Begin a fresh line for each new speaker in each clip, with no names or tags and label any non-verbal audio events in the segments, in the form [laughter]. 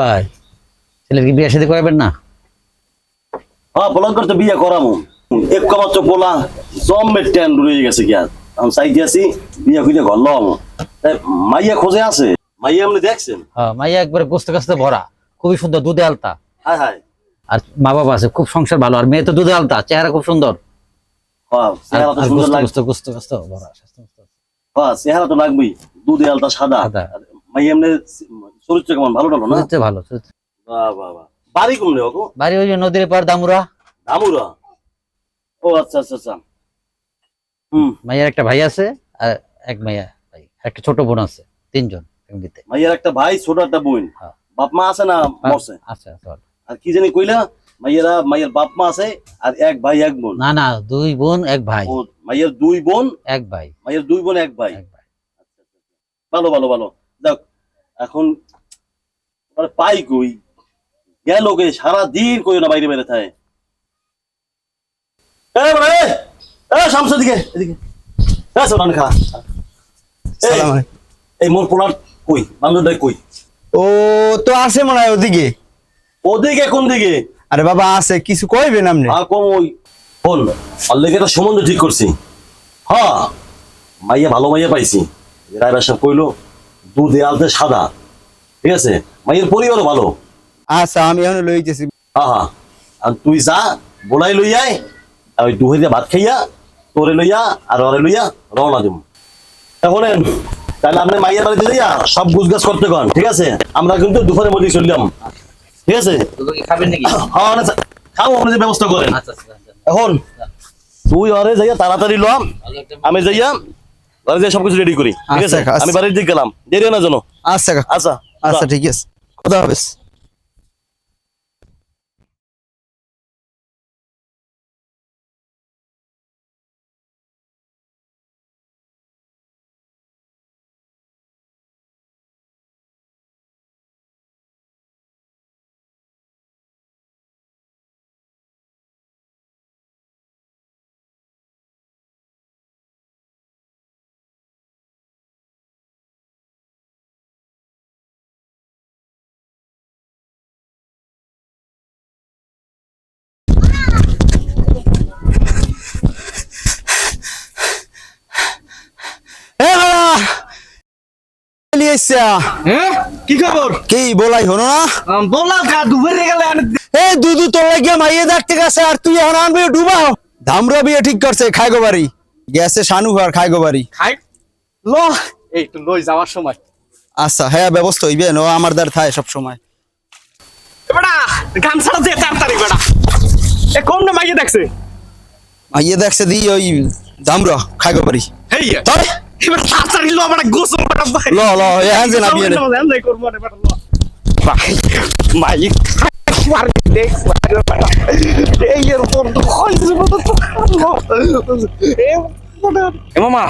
ভাই ছেলের কি বিয়ে শাদী করাবেন না?
হ্যাঁ বিয়ে মাত্র পোলা ট্যান রয়ে গেছে কি আর? আমি চাইতে আছি বিয়ে খুঁজে ঘর লম মাইয়া খোঁজে আছে? মাইয়া আপনি দেখছেন?
হ্যাঁ মাইয়া একবারে গোস্ত গাছতে ভরা খুবই সুন্দর দুধে আলতা।
হায় হায়।
আর মা বাবা আছে খুব সংসার ভালো আর মেয়ে তো দুধে আলতা চেহারা খুব সুন্দর।
চেহারা তো লাগবেই দুধে আলতা সাদা। মাইয়া এমনি চরিত্র কেমন? ভালো টালো না?
চরিত্রে ভালো চরিত্রে।
বাহ বাহ বাহ। বাড়ি কমলে ওগো
বাড়ি ওই যে নদীর পার দামুরা
দামুরা ও আচ্ছা আচ্ছা আচ্ছা। হুম।
মাইয়ার একটা ভাই আছে আর এক মাইয়া ভাই একটা ছোট বোন আছে তিনজন ফ্যামিলিতে।
মাইয়ার একটা ভাই ছোট একটা বোন।
হ্যাঁ।
বাপ মা আছে না মরছে?
আচ্ছা আচ্ছা
আর কি জানি কইলা মাইয়ারা মাইয়ের বাপ মা আছে আর এক ভাই এক বোন।
না না দুই বোন এক ভাই।
মাইয়ের দুই বোন?
এক ভাই।
মাইয়ের দুই বোন এক ভাই।
এক ভাই।
ভালো ভালো ভালো। দেখ এখন পাই কই? গেল কে? সারা দিন কই না বাইরে থাকে বড় এই, মোর পোলার কই? বান্ধবটাই কই?
ও তো আছে মনে হয় ওদিকে।
ওদিকে কোন দিকে?
আরে বাবা আছে। কিছু কইবেন আপনি
আর কম ওই বল। সম্বন্ধ ঠিক করছি। হ্যাঁ মাইয়া ভালো মাইয়া পাইছি। রায়বার সাহেব কইলো দুধে আলতে সাদা। ঠিক আছে? মাইয়ের পরিবারও ভালো।
আচ্ছা আমি এখন লইতেছি
হ্যাঁ হ্যাঁ আর তুই যা বলাই লই আয় আর ওই দুহে ভাত খাইয়া তোরে লইয়া আর ওরে লইয়া রওনা দিব। শোনেন তাহলে আপনি মাইয়ের বাড়িতে যাইয়া সব গুছগাছ করতে কন ঠিক আছে? আমরা কিন্তু দুপুরের মধ্যে চললাম ঠিক আছে?
খাবেন নাকি? [coughs]
হ্যাঁ না, খাও আপনি যে ব্যবস্থা করেন।
আচ্ছা আচ্ছা আচ্ছা।
এখন তুই অরে যাইয়া তাড়াতাড়ি
লম
আমি যাইয়া ঘরে যাই সবকিছু রেডি করি ঠিক আছে?
আচ্ছা, আচ্ছা।
আমি বাড়ির দিকে গেলাম। দেরি না জানো
আচ্ছা
আচ্ছা
আচ্ছা। ঠিক আছে। খোদা হাফেজ। নিয়ে
কি খবর?
কি বলাই হনো না?
বললাম কা দুপুরে গেলে
এ দুদু তোর লাগিয়া মাইয়ে দেখতে গেছে আর তুই এখন আনবি ডুবাও ধামরা বিয়ে ঠিক করছে খাইগো বাড়ি। গেছে শানু আর খাইগো বাড়ি।
খাই। ল। এই তো লই যাওয়ার সময়।
আচ্ছা হ্যাঁ ব্যবস্থা হইবে নো আমার দ্বার থায় সব সময়।
বেটা গামছাটা দে তাড়াতাড়ি বেটা। এ কোন মাইয়ে দেখছে?
মাইয়ে দেখছে দি ওই ধামরা খাইগো বাড়ি।
হেই এবার তাড়াতাড়ি ল বেটা গোসল বেটা ভাই।
ল ল এখন যে না বিয়ে নে।
এনজয় করব রে ল। ভাই মাইয়ে মার দেখ এই এর উপর তো হইছে বেটা তো এ মামা।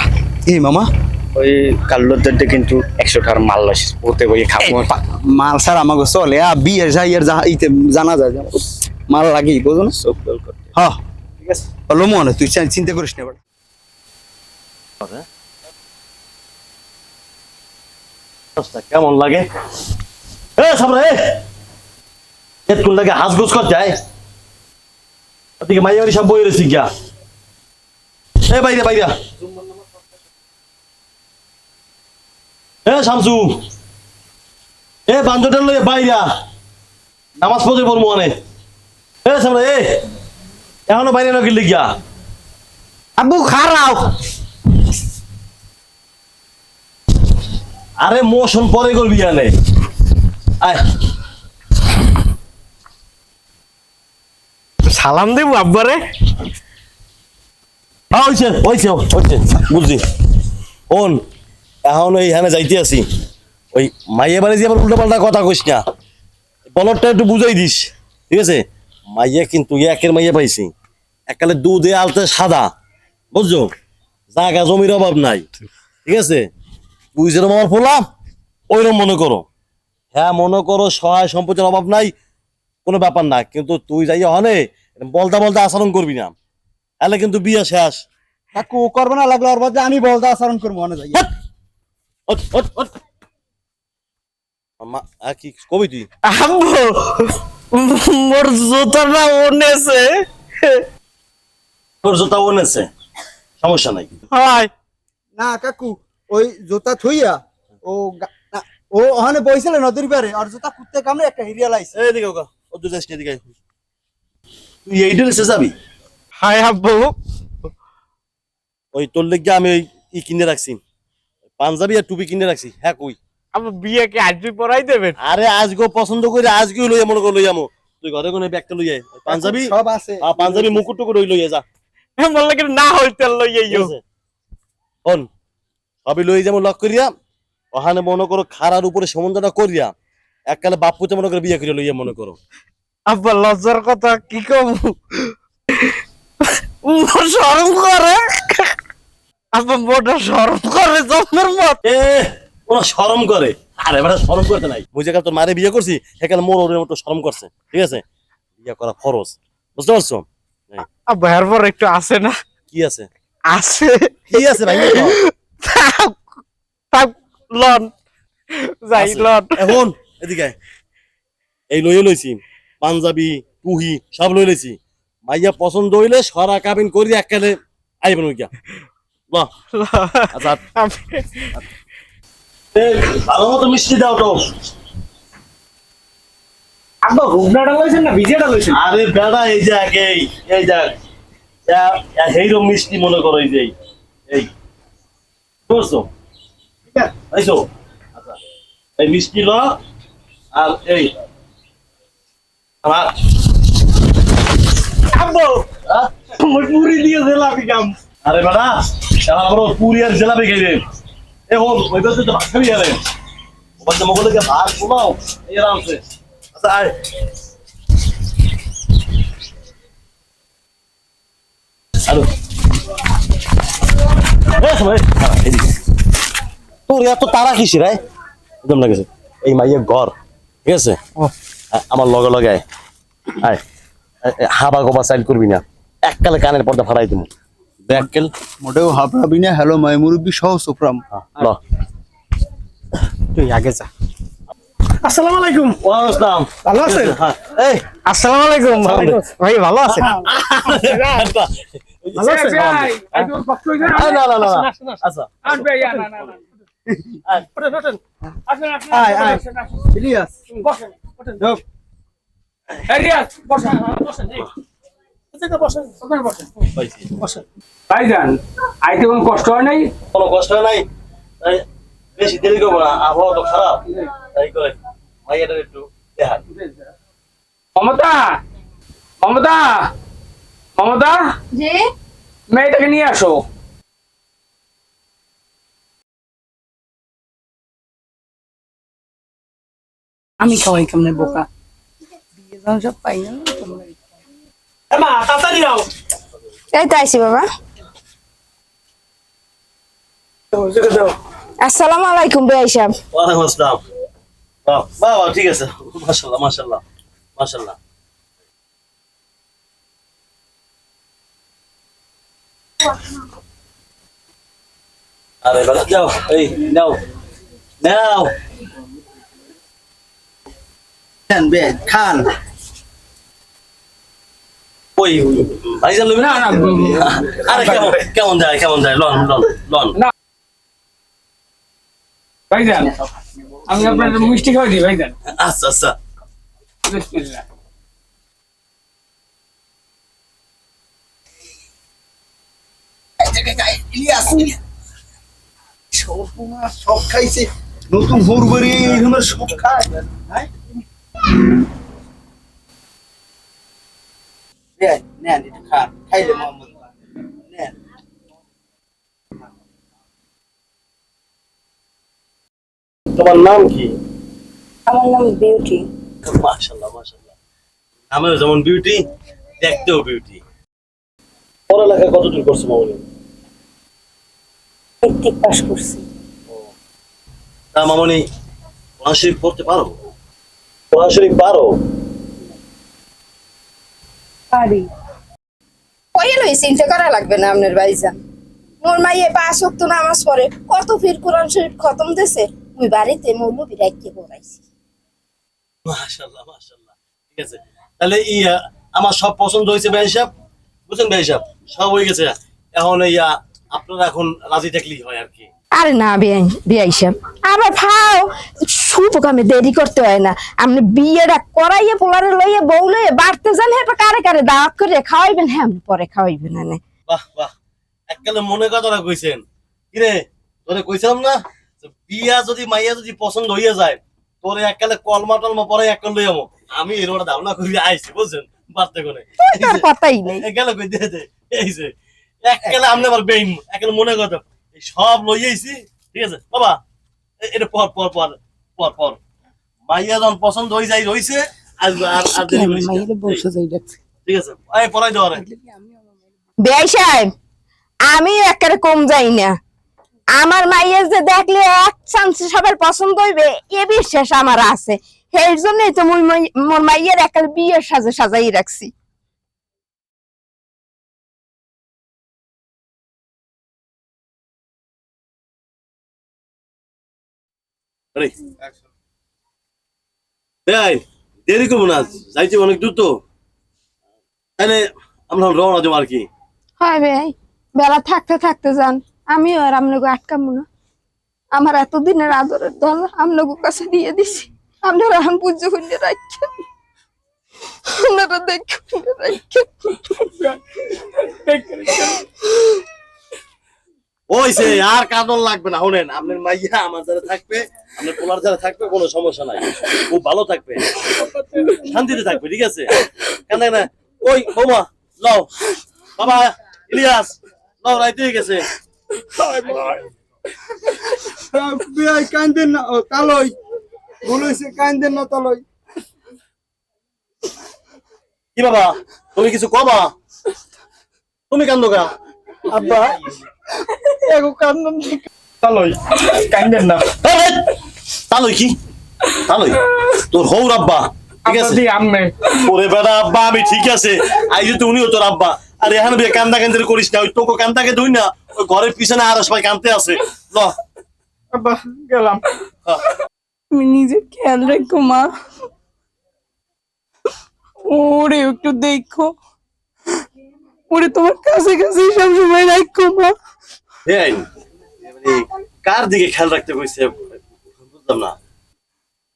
এই মামা।
ওই কাল্লোর কিন্তু একশো টাকার মাল লস ওতে বই খাব।
মাল স্যার আমাকে চলে আ বিয়ের যাইয়ের যা ইতে জানা যায় মাল লাগি বুঝো না?
সব
হ্যাঁ
ঠিক আছে।
বলো মনে তুই চিন্তা করিস না এবার।
কেমন লাগে? এ, সামনে, এ! এ তুল লাগে হাঁস গুছ কর যায়। ওদিকে মাইয়া সব বই রয়েছি গিয়া। এ, বাইরে বাইরে। এ, শামসু। এ বান্ধবটা লইয়া বাইরা নামাজ পড়তে পড়ব অনেক এ, সামনে, এ! এখনও বাইরে না গেলি গিয়া।
আবু খারাও
আরে মোশন পরে করবি আনে আয়।
সালাম দেবো আব্বারে।
হইছে হইছে হইছে বুঝছি। ওন এখন এইখানে যাইতে আছি। ওই মাইয়ে বাড়ি যে আবার উল্টা পাল্টা কথা কইস না। বলরটা একটু বুঝাই দিস ঠিক আছে? মাইয়া কিন্তু একের মাইয়া পাইছি। একালে দুধে আলতে সাদা বুঝছ? জায়গা জমির অভাব নাই ঠিক আছে? তুই যেরকম আমার ফোলা ওইরকম মনে করো। হ্যাঁ মনে করো সহায় সম্পত্তির অভাব নাই কোনো ব্যাপার না কিন্তু তুই যাই হনে বলতা বলতে আচরণ করবি না। তাহলে কিন্তু বিয়ে শেষ।
কাকু করবে না লাগল ওর আমি বলতে আচরণ করব মনে যাই।
কি কবি তুই?
আব্বু মোর জুতাটা ওনেছে
তোর জুতা ওন আছে সমস্যা নাই।
না কাকু ওই জুতা থুইয়া ও গা- না, ও ওখানে বইছিল নদীর পারে আর জুতা কুত্তে কামড়ে একটা হিরিয়া লাইছে।
এই দিকে ওকা ও দু যাস এদিকে। তুই এই ড্রেসে যাবি?
হাই আব্বু।
ওই তোর লেগে আমি ওই ই কিনে রাখছি। পাঞ্জাবি আর টুপি কিনে রাখছি হ্যাঁ কই?
আব্বু বিয়ে কি আজই পড়াই দেবেন
আরে আজকে পছন্দ করে আজকেও লইয়া মনে করে লইয়ামো তুই ঘরে কোনো ব্যাগটা লইয়া আয়। পাঞ্জাবি?
সব আছে।
আ, পাঞ্জাবি মুকুট টুকুর ওই লইয়া যা।
বললে কি না হইতে
ঠিক আছে? হন। সবই লই যাব লক করিয়া ওখানে মনে করো খারার উপরে সমুদ্রটা করিয়া এককালে বাপুতে মনে করে বিয়ে করিয়া লইয়া মনে করো।
আব্বা লজ্জার কথা কি কম? মোর শরম করে। আব্বা মোটা শরম করে জন্মের মত।
এ ওরা শরম করে। আরে বেটা শরম করতে নাই। বুঝে গেল তোর মারে বিয়ে করছি সেখানে মোর ওর মতো শরম করছে ঠিক আছে? বিয়ে করা ফরজ বুঝতে পারছ?
আব্বা এরপর একটু আছে না?
কি আছে?
আছে।
কি আছে ভাই?
লন যাই লন
এখন এদিকে এই লইয়ে লইছি পাঞ্জাবি টুহি সব লই লইছি মাইয়া পছন্দ হইলে সরা কাবিন করি এককালে। আইবেন ল। আচ্ছা ভালো মতো মিষ্টি দাও তো।
আব্বা রুগনাটা লইছেন না ভিজেটা লইছেন?
আরে বেড়া এই যে এই এই দেখ হেইরো মিষ্টি মনে করো এই যে এই বুঝছ
ঠিক আছে?
আইসো। আচ্ছা। এই মিষ্টি ল, আর এই আমার?
মোর পুরি দিয়ে দিলাম কাম
আরে বেড়া আমার বড় পুরি আর জেলাপি খাইবে। এখন ওই পাশে তো ভাত খাবি আরে। এই আরামসে। আচ্ছা আয়। তোর এত তারা কিসি রে একদম লাগেছে এই মাইয়ের ঘর ঠিক আছে? আমার লগে লগে আয়। আয়। হাবা গোবা সাইড করবি না। এককালে কানের পর্দা ফাড়াই দিব। ব্যাককেল
মোটেও হাবড়াবি না হ্যালো মাই মুরব্বী সহ সুপ্রাম
ল।
তুই আগে যা।
আসসালামু আলাইকুম।
ওয়ালাইকুম
ভালো আছেন?
হ্যাঁ এই।
আসসালামু আলাইকুম। ভাই ভালো আছেন?
ভালো আছেন?
আরে না না না। আচ্ছা। পাইছি।
ভাইজান আইতে কোনো কষ্ট হয় নাই?
কোনো কষ্ট নাই? তাই বেশি দেরি করব না আবহাওয়া তো খারাপ। তাই করে মাইয়াটার একটু দেখা
মমতা মমতা! মমতা? মেয়েটাকে নিয়ে আসো।
আমি খাওয়াই কেমনে বোকা? বিয়ে যখন সব পাই না তোমরা।
মা তাড়াতাড়ি আও
এই তো আইসি বাবা। আসসালামু আলাইকুম সাহেব।
ওয়ালাইকুম আসসালাম। বাহ বাহ বাহ, ঠিক আছে। মাশাল্লাহ মাশাল্লাহ মাশাল্লাহ আরে বেলা যাও এই নাও নাও
খান বে খান
ওই ভাইজান লবি না আরে কেমন কেমন যায় কেমন যায় লন লন লন
ভাইজান আমি আপনার মিষ্টি খাওয়াই দিই ভাইজান
আচ্ছা আচ্ছা
বিসমিল্লাহ
ইলিয়াস সব খাইছে নতুন হুরবারি এই ধরনের সব খায় হ্যাঁ? নেন, নেন, খান। খাইলে মোহাম্মদ। নেন।
তোমার নাম কি
আমার নাম বিউটি
মাশাল্লাহ মাশাল্লাহ নামেও যেমন বিউটি দেখতেও বিউটি পড়ালেখা কতদূর করছ মামনি
করছি।
তা মামনি কোরআন শরীফ পড়তে পারো? কোরআন শরীফ পারো।
পারি লই চিন্তা করা লাগবে না আপনার ভাইজান। মোর মাইয়ে পাঁচ ওয়াক্ত নামাজ পড়ে কত ফির কোরআন শরীফ খতম দেছে মুই বাড়িতে মৌলবী রাখতে পড়াইছি।
মাশাল্লাহ মাশাল্লাহ ঠিক আছে। তাহলে ই আহ, আমার সব পছন্দ হয়েছে ভাই সাহেব বুঝছেন ভাই সাহেব সব হয়ে গেছে। এখন এই আহ, আপনারা এখন রাজি থাকলেই হয় আর কি।
আরে না বিয়াই আবার ফাও শুভ কামে দেরি করতে হয় না। আপনি বিয়েটা করাইয়ে পোলারে লইয়ে বউ লইয়ে বাড়তে যান হ্যাঁ কারে কারে দাওয়াত করে খাওয়াইবেন? হ্যাঁ আপনি পরে খাওয়াইবেন না
বাহ বাহ। এককালে মনে কথাটা কইছেন কিরে তোরে কইছিলাম না বিয়া যদি মাইয়া যদি পছন্দ হইয়া যায় তোরে এককালে কলমা টলমা পরে এককাল লই আমো আমি এরোটা ধারণা করি আইছি বুঝছেন? বাড়তে কোনে
তার কথাই নেই।
গেল কই দে দে। এই যে এককালে আমনে আবার বেইম এককালে মনে কথা এই সব ঠিক আছে? বাবা এটা পর পর পর পর পর। মাইয়া যখন পছন্দ হই যাই রইছে আর আর আর দেরি করিস
বসে যাই ডাকছে
ঠিক আছে এই পড়াই দাও রে।
বিয়াই সাহেব আমি একেবারে কম যাই না। আমার মাইয়ের যে দেখলে এক চান্স সবার পছন্দ হইবে এ বিশ্বাস আমার আছে। সেই জন্যই তো মই- মোর মাইয়ের একেবারে বিয়ের সাজে সাজাই রাখছি।
আরে দেরি করব না যাইতে অনেক দূর তো। তাহলে আমরা রওনা দেবো আর কি।
হয় ভাই বেলা থাকতে থাকতে যান। আমিও আর আপনাকে আটকাবো না। আমার এতদিনের আদরের দল আপনাকে কাছে দিয়ে দিছি। আপনারা এখন পুজো করে রাখছেন আপনারা দেখুন রাখছেন
ওইসে আর কাদল লাগবে না। শোনেন আপনার মাইয়া আমার যারা থাকবে আপনার পোলার যারা থাকবে কোনো সমস্যা নাই। খুব ভালো থাকবে। শান্তিতে থাকবে ঠিক আছে? কেন না? ওই বৌমা লও বাবা ইলিয়াস লও রাইতে গেছে।
কান্দেন না। তালই। বলেছে কান্দেন না তালই।
কি বাবা তুমি কিছু কবা? তুমি কান্দো গা।
আব্বা এগো কান্দন তালই কান্দেন না।
এই, এই, তালই কি? তালই? তোর হৌ আব্বা ঠিক আছে? ওরে আব্বা আমি ঠিক আছে। উনিও তোর আব্বা। আর এখানে বিয়ে কান্দা কান্দি করিস না ওই তোকে কান্দাকে দুই না ওই ঘরের পিছনে আর সবাই কান্দতে আছে। ল।
আব্বা গেলাম।
তুমি নিজের খেয়াল রেখো মা। ওরে একটু দেখো। ওরে তোমার কাছে কাছে সবসময় রাখো মা।
মানে কার দিকে খেয়াল রাখতে কইছে বুঝলাম না।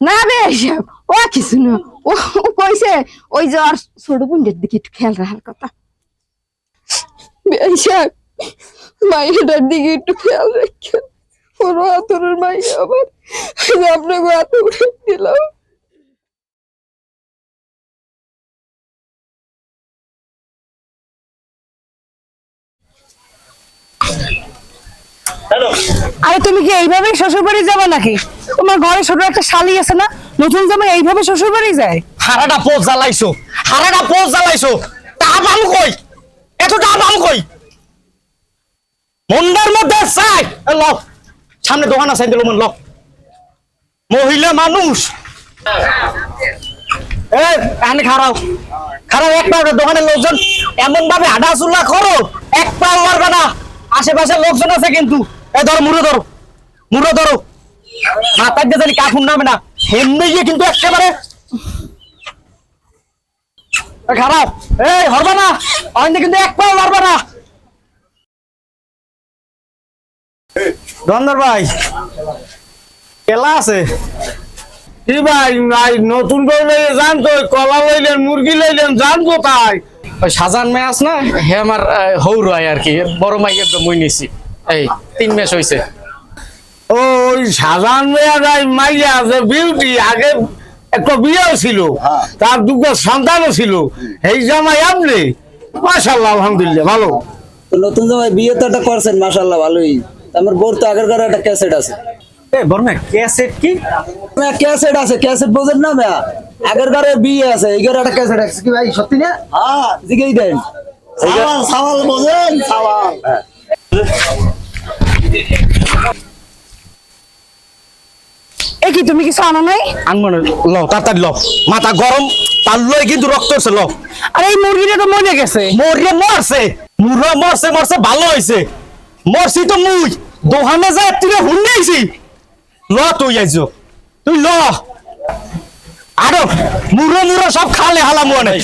না ও কিছু না ও কইছে, ওই যে আর ছোট বোনদের দিকে একটু খেয়াল রাখার কথা। বেশাক মাইয়াটার দিকে একটু খেয়াল রাখেন ওর আতরের মাইয়া আবার আপনাকে উঠে দিলাম।
আরে তুমি কি এইভাবে শ্বশুর বাড়ি যাবে নাকি? তোমার ঘরে ছোট একটা শালি আছে না? নতুন জামাই এইভাবে শ্বশুর বাড়ি যায়?
হারাটা পোজ জ্বালাইছো। হারাটা পোজ জ্বালাইছো। টাকা পাম কই? এত টাকা পাম কই? মন্দার মধ্যে চাই। লও। সামনে দোকান আছে দিল লও। মহিলা মানুষ। এখানে খারাও। খারাও এক পাউডার দোকানের লোকজন। এমন ভাবে হাঁটাচুলা করো এক পাও মারবে না। আশেপাশে লোকজন আছে কিন্তু। এ ধরো মুড়ো ধরো মুড়ো ধরো। মাথার দিয়ে জানি কাকুন নামে না। হেমনে গিয়ে কিন্তু একেবারে খারাপ। এই হরবা না। অনেক কিন্তু এক পাও মারবা না। ধন্দর ভাই কেলা আছে?
কি ভাই ভাই নতুন করে লইলে যান তো কলা লইলেন মুরগি লইলেন যান কোথায়?
ওই সাজান মেয়ে আস না? হে আমার হৌর হয় আর কি বড় মাই একদম মই নিছি এই তিন মাস হইছে।
ও ওই সাধারণ মেয়া যাই মাইয়া যে বিউটি আগে একটা বিয়েও ছিল তার দুটো সন্তানও ছিল। এই জামাই আপনি? মাশাল্লাহ আলহামদুলিল্লাহ ভালো।
নতুন জামাই বিয়ে তো একটা করছেন মাশাল্লাহ ভালোই। আমার বোর তো আগের ঘরে একটা ক্যাসেট আছে।
এ বর্মা ক্যাসেট কি?
মেয়া ক্যাসেট আছে ক্যাসেট বোঝেন না মেয়া। আগের ঘরে বিয়ে আছে এই ঘরে একটা ক্যাসেট আছে কি ভাই সত্যি না? হ্যাঁ জিগেই দেন।
সাওয়াল সাওয়াল বোঝেন সাওয়াল।
এ কি তুমি কিছু আনো নাই?
আনমন ল তাড়াতাড়ি ল মাথা গরম তার লই কিন্তু রক্ত হচ্ছে ল
আর এই মুরগিটা তো মরে গেছে।
মরে মরছে মুরা মরছে মরছে ভালো হয়েছে মরছি তো মুই। দোকানে যায় তুই হুন্ডাইছি ল তুই আইছো তুই ল। আরও
মুরো মুরো সব খালে হালাম অনেক